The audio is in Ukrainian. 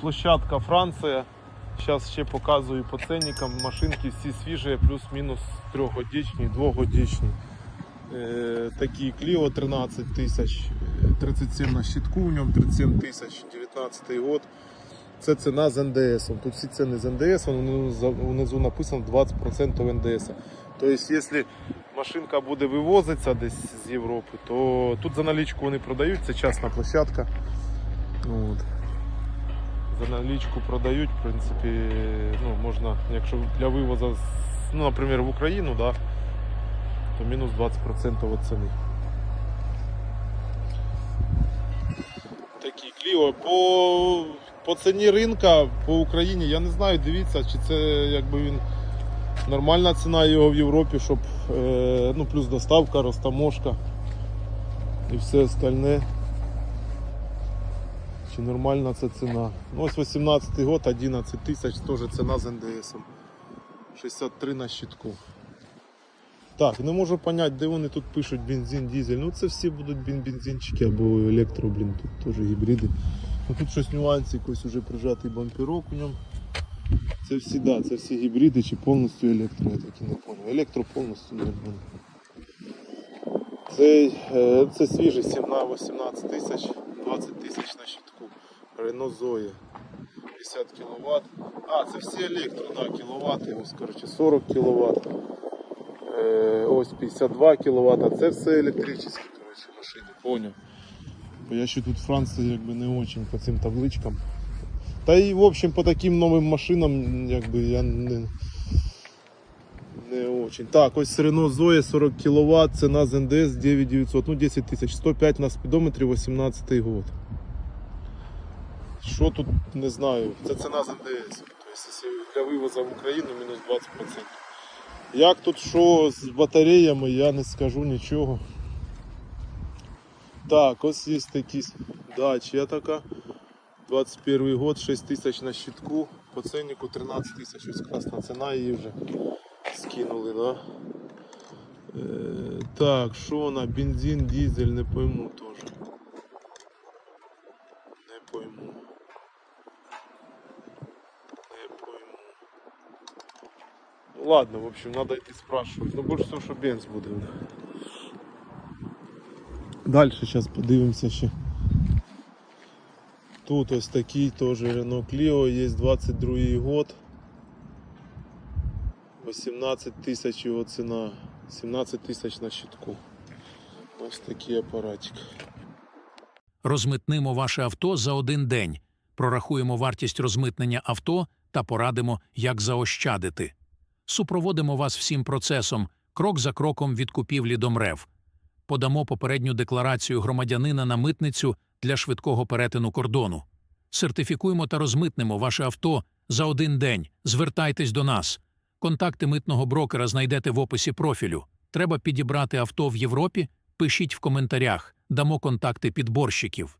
Площадка Франція. Зараз ще показую по ценникам. Машинки всі свіжі, плюс-мінус трьохгодічні, двохгодічні. Е, такі Clio 13 тисяч, е, 37 на щитку, в ньому 37 тисяч, 19 год. Це ціна з НДС. Тут всі ціни з НДС, внизу, написано 20% НДС. Тобто, якщо машинка буде вивозитися десь з Європи, то тут за налічку вони продають, це частна площадка. От. За налічку продають, в принципі, ну, можна, якщо для вивозу, ну, наприклад, в Україну, да, то мінус 20% від ціни. Такі кліо. По, по ціні ринка по Україні, я не знаю, дивіться, чи це якби він нормальна ціна його в Європі, щоб е, ну, плюс доставка, розтаможка і все остальне. Чи нормальна ця ціна? Ну, ось 18 год, 11 тисяч, теж ціна з НДСом. 63 на щитку. Так, не можу зрозуміти, де вони тут пишуть бензин, дизель. Ну це всі будуть бензинчики або електро, блін, тут теж гібриди. Ну, тут щось нюансик, ось уже прижатий бамперок у ньому. Це всі, да, це всі гібриди чи повністю електро, я так і не зрозумів. Електро повністю не знаю. Це, е, це свіжий 7 на 18 тисяч, 20 тисяч на щитку. Renault Zoe. 50 кВт. А, це всі електро, да, кіловати, ось коротше 40 кВт. Е, ось 52 кВт. Це все електричні коротше, машини, поняв. Бо я ще тут в Франції якби не очень по цим табличкам. Та і в общем по таким новим машинам якби я не, не очень. Так, ось Renault Zoe 40 кВт, ціна з НДС 9900, ну 10 тисяч, 105 на спідометрі 18 год. Що тут не знаю, це ціна з НДС. Тобто, для вивозу в Україну мінус 20%. Як тут що з батареями, я не скажу нічого. Так, ось є такі дача така. 21 год, 6 тисяч на щитку, по ценнику 13 тисяч, ось красна ціна її вже скинули, да? Е, так, що на бензин, дизель, не пойму теж. Не пойму. Не пойму. Ну ладно, в общем, надо идти спрашивать. Ну больше всего, що бенз буде. Дальше сейчас подивимося ще. Тут ось такий теж Renault Clio, є 22 год. 18 тисяч його ціна, 17 тисяч на щитку. Ось такий апаратик. Розмитнимо ваше авто за один день, прорахуємо вартість розмитнення авто та порадимо, як заощадити. Супроводимо вас всім процесом, крок за кроком від купівлі до МРЕВ. Подамо попередню декларацію громадянина на митницю для швидкого перетину кордону. Сертифікуємо та розмитнемо ваше авто за один день. Звертайтесь до нас. Контакти митного брокера знайдете в описі профілю. Треба підібрати авто в Європі? Пишіть в коментарях, дамо контакти підборщиків.